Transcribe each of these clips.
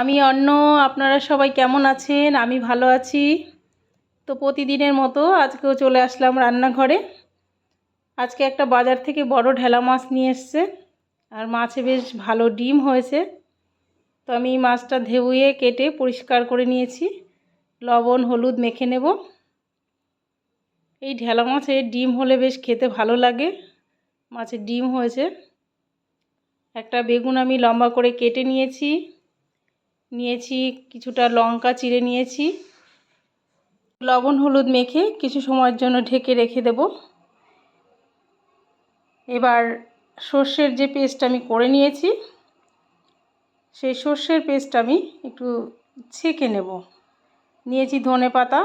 আমি অন্য, আপনারা সবাই কেমন আছেন? আমি ভালো আছি। তো প্রতিদিনের মতো আজকেও চলে আসলাম রান্নাঘরে। আজকে একটা বাজার থেকে বড় ঢেলা মাছ নিয়ে এসছে। আর মাছে বেশ ভালো ডিম হয়েছে। তো আমি মাছটা ধেউয়ে কেটে পরিষ্কার করে নিয়েছি। লবণ, হলুদ মেখে নেব। এই ঢেলা মাছের ডিম হলে বেশ খেতে ভালো লাগে। মাছের ডিম হয়েছে। একটা বেগুন আমি লম্বা করে কেটে নিয়েছি। নিয়েছি, কিছুটা লঙ্কা চিড়ে নিয়েছি। লবণ হলুদ মেখে কিছু সময়ের জন্য ঢেকে রেখে দেব। এবার সর্ষের যে পেস্ট আমি করে নিয়েছি, সেই সর্ষের পেস্ট আমি একটু ছেঁকে নেব। নিয়েছি ধনে পাতা।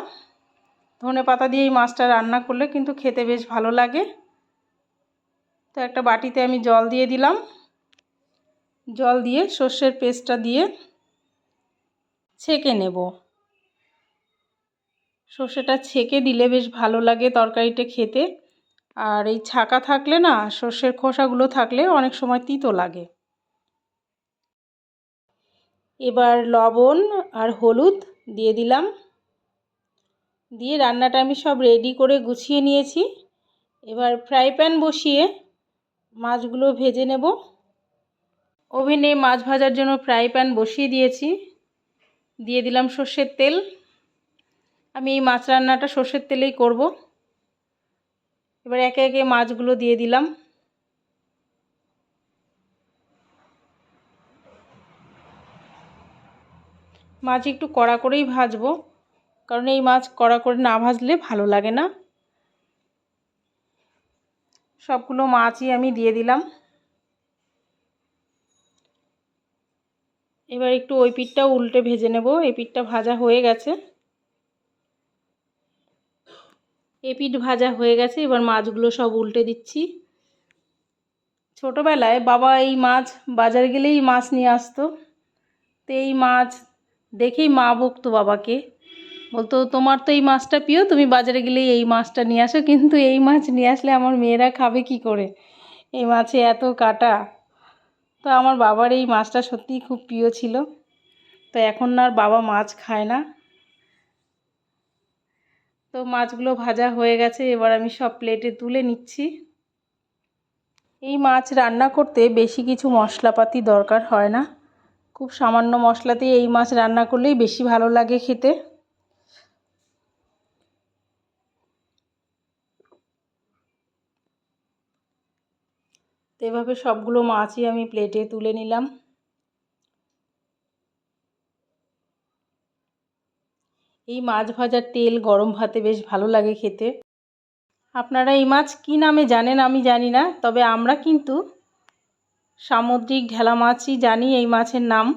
ধনে পাতা দিয়ে এই মাছটা রান্না করলে কিন্তু খেতে বেশ ভালো লাগে। তো একটা বাটিতে আমি জল দিয়ে দিলাম। জল দিয়ে সর্ষের পেস্টটা দিয়ে ছেঁকে নেব। সর্ষেটা ছেঁকে দিলে বেশ ভালো লাগে তরকারিটা খেতে। আর এই ছাকা থাকলে না, সর্ষের খোসাগুলো থাকলে অনেক সময় তিতো লাগে। এবার লবণ আর হলুদ দিয়ে দিলাম। দিয়ে রান্নাটা আমি সব রেডি করে গুছিয়ে নিয়েছি। এবার ফ্রাই প্যান বসিয়ে মাছগুলো ভেজে নেব। ওভেনে মাছ ভাজার জন্য ফ্রাই প্যান বসিয়ে দিয়েছি। দিয়ে দিলাম সর্ষের তেল। আমি এই মাছ রান্নাটা সর্ষের তেলেই করব। এবার একে একে মাছগুলো দিয়ে দিলাম। মাছ একটু কড়া করেই ভাজবো, কারণ এই মাছ কড়া করে না ভাজলে ভালো লাগে না। সবগুলো মাছই আমি দিয়ে দিলাম। এবার একটু ওই পিঠটাও উল্টে ভেজে নেব। এই পিঠটা ভাজা হয়ে গেছে। এই পিঠ ভাজা হয়ে গেছে। এবার মাছগুলো সব উল্টে দিচ্ছি। ছোটোবেলায় বাবা এই মাছ বাজার গেলেই মাছ নিয়ে আসতো। তো এই মাছ দেখেই মা বকতো বাবাকে। বলতো, তোমার তো এই মাছটা প্রিয়, তুমি বাজারে গেলেই এই মাছটা নিয়ে আসো। কিন্তু এই মাছ নিয়ে আসলে আমার মেয়েরা খাবে কি করে? এই মাছে এত কাটা। তো আমার বাবার এই মাছটা সত্যিই খুব প্রিয় ছিল। তো এখন আর বাবা মাছ খায় না। তো মাছগুলো ভাজা হয়ে গেছে, এবার আমি সব প্লেটে তুলে নিচ্ছি। এই মাছ রান্না করতে বেশি কিছু মশলাপাতি দরকার হয় না। খুব সামান্য মশলাতেই এই মাছ রান্না করলেই বেশি ভালো লাগে খেতে। তো এভাবে সবগুলো মাছই আমি প্লেটে তুলে নিলাম। এই মাছ ভাজার তেল গরম ভাতে বেশ ভালো লাগে খেতে। আপনারা এই মাছ কী নামে জানেন আমি জানি না, তবে আমরা কিন্তু সামুদ্রিক ঢেলা মাছই জানি এই মাছের নাম।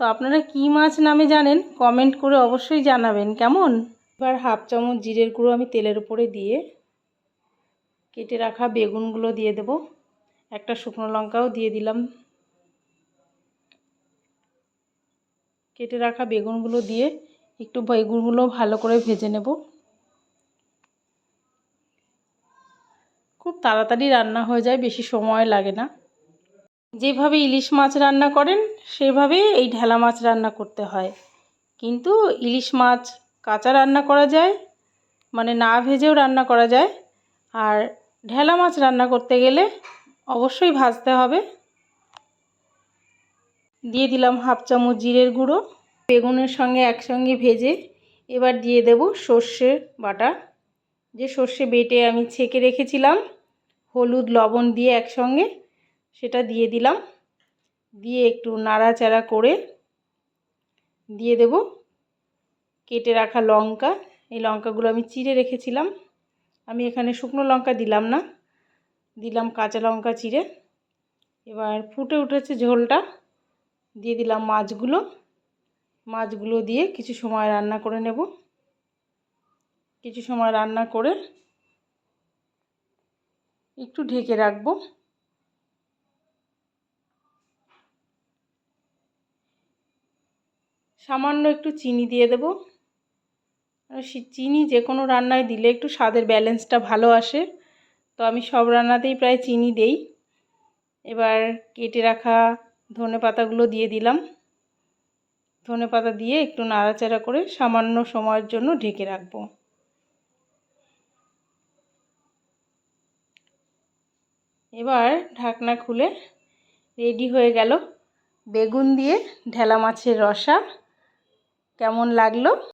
তো আপনারা কী মাছ নামে জানেন কমেন্ট করে অবশ্যই জানাবেন, কেমন? এবার হাফ চামচ জিরের গুঁড়ো আমি তেলের উপরে দিয়ে কেটে রাখা বেগুনগুলো দিয়ে দেব। একটা শুকনো লঙ্কাও দিয়ে দিলাম। কেটে রাখা বেগুনগুলো দিয়ে একটু বেগুনগুলো ভালো করে ভেজে নেব। খুব তাড়াতাড়ি রান্না হয়ে যায়, বেশি সময় লাগে না। যেভাবে ইলিশ মাছ রান্না করেন, সেভাবে এই ঢেলা মাছ রান্না করতে হয়। কিন্তু ইলিশ মাছ কাঁচা রান্না করা যায় মানে না ভেজেও রান্না করা যায়। আর ঢেলা মাছ রান্না করতে গেলে অবশ্যই ভাজতে হবে। দিয়ে দিলাম হাফ চামচ জিরের গুঁড়ো। বেগুনের সঙ্গে একসঙ্গে ভেজে এবার দিয়ে দেব সর্ষে বাটা। যে সর্ষে বেটে আমি ছেঁকে রেখেছিলাম, হলুদ, লবণ দিয়ে একসঙ্গে সেটা দিয়ে দিলাম। দিয়ে একটু নাড়াচাড়া করে দিয়ে দেব। কেটে রাখা লঙ্কা, এই লঙ্কাগুলো আমি চিড়ে রেখেছিলাম। আমি এখানে শুকনো লঙ্কা দিলাম না। দিলাম কাঁচা লঙ্কা চিড়ে। এবার ফুটে উঠেছে ঝোলটা। দিয়ে দিলাম মাছগুলো। মাছগুলো দিয়ে কিছু সময় রান্না করে নেব। কিছু সময় রান্না করে একটু ঢেকে রাখব। সামান্য একটু চিনি দিয়ে দেবো। চিনি যে কোনো রান্নায় দিলে একটু স্বাদের ব্যালেন্সটা ভালো আসে। তো আমি সব রান্নাতেই প্রায় চিনি দেই। এবার কেটে রাখা ধনে পাতাগুলো দিয়ে দিলাম। ধনে পাতা দিয়ে একটু নাড়াচাড়া করে সামান্য সময়ের জন্য ঢেকে রাখব। এবার ঢাকনা খুলে রেডি হয়ে গেল বেগুন দিয়ে ঢেলা মাছের রসা। কেমন লাগল?